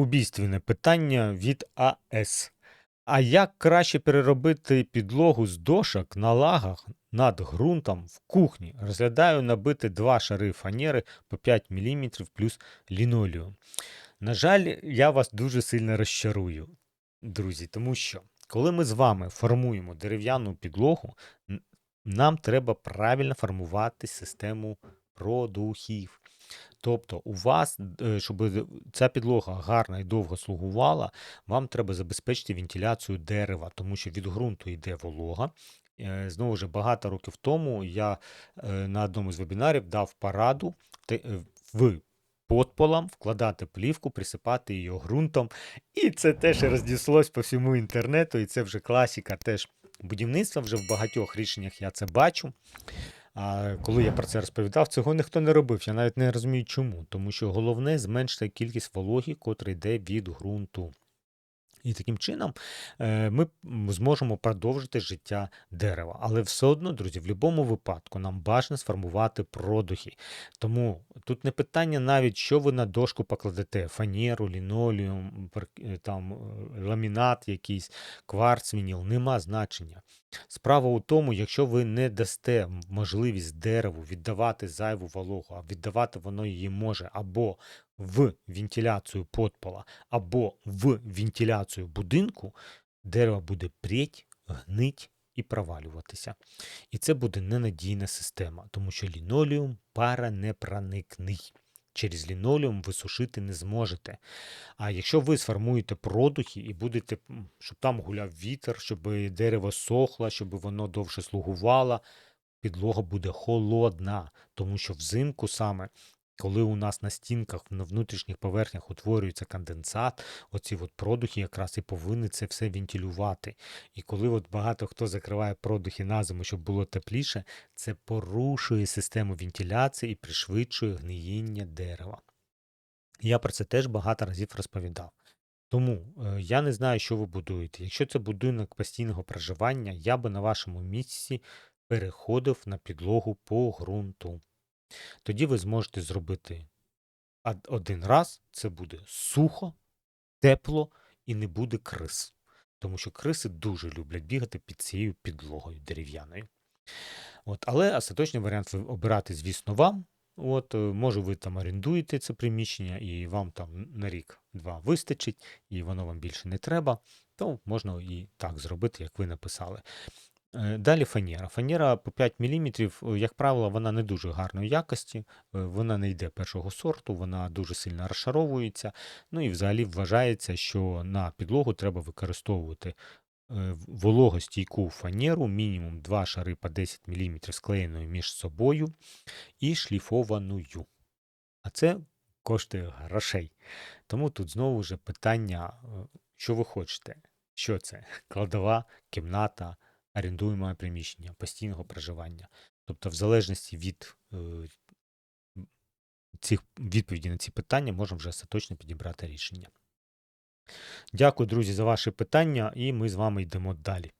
Убійственне питання від АС. А як краще переробити підлогу з дошок на лагах над ґрунтом в кухні? Розглядаю набити два шари фанери по 5 мм плюс лінолеум. На жаль, я вас дуже сильно розчарую, друзі, тому що коли ми з вами формуємо дерев'яну підлогу, нам треба правильно формувати систему продухів. Тобто, у вас, е, щоб ця підлога гарно і довго слугувала, вам треба забезпечити вентиляцію дерева, тому що від ґрунту йде волога. Е, Знову ж багато років тому я е, на одному з вебінарів дав пораду в подполам вкладати плівку, присипати її ґрунтом. І це теж рознеслось по всьому інтернету, і це вже класіка теж будівництва. Вже в багатьох рішеннях я це бачу. А коли я про це розповідав, цього ніхто не робив. Я навіть не розумію чому. Тому що головне зменшити кількість вологі, котра йде від ґрунту. І таким чином е, ми зможемо продовжити життя дерева. Але все одно, друзі, в будь-якому випадку нам бажано сформувати продухи. Тому тут не питання навіть, що ви на дошку покладете: фанеру, лінолеум, е, там, е, ламінат якийсь, кварц, вініл, нема значення. Справа у тому, якщо ви не дасте можливість дереву віддавати зайву вологу, а віддавати воно її може або в вентиляцію подпола, або в вентиляцію будинку, дерево буде преть, гнить і провалюватися. І це буде ненадійна система, тому що лінолеум паранепроникний. Через лінолеум ви сушити не зможете. А якщо ви сформуєте продухи і будете, щоб там гуляв вітер, щоб дерево сохло, щоб воно довше слугувало, підлога буде холодна, тому що взимку саме, коли у нас на стінках, на внутрішніх поверхнях утворюється конденсат, оці от продухи якраз і повинні це все вентилювати. І коли от багато хто закриває продухи на зиму, щоб було тепліше, це порушує систему вентиляції і пришвидшує гниїння дерева. Я про це теж багато разів розповідав. Тому е, я не знаю, що ви будуєте. Якщо це будинок постійного проживання, я би на вашому місці переходив на підлогу по ґрунту. Тоді ви зможете зробити один раз, це буде сухо, тепло і не буде крис. Тому що криси дуже люблять бігати під цією підлогою дерев'яною. От, але остаточний варіант обирати, звісно, вам. От, е, може, ви там орендуєте це приміщення, і вам там на рік-два вистачить, і воно вам більше не треба, то можна і так зробити, як ви написали. Е, Далі фанера. Фанера по 5 мм, як правило, вона не дуже гарної якості, е, вона не йде першого сорту, вона дуже сильно розшаровується. Ну і взагалі вважається, що на підлогу треба використовувати е, вологостійку фанеру, мінімум 2 шари по 10 мм склеєною між собою і шліфованою. А це коштує грошей. Тому тут знову ж питання, е, що ви хочете? Що це? Кладова, кімната, орендуєме приміщення, постійного проживання. Тобто, в залежності від е, цих відповідей на ці питання, можемо вже остаточно підібрати рішення. Дякую, друзі, за ваші питання, і ми з вами йдемо далі.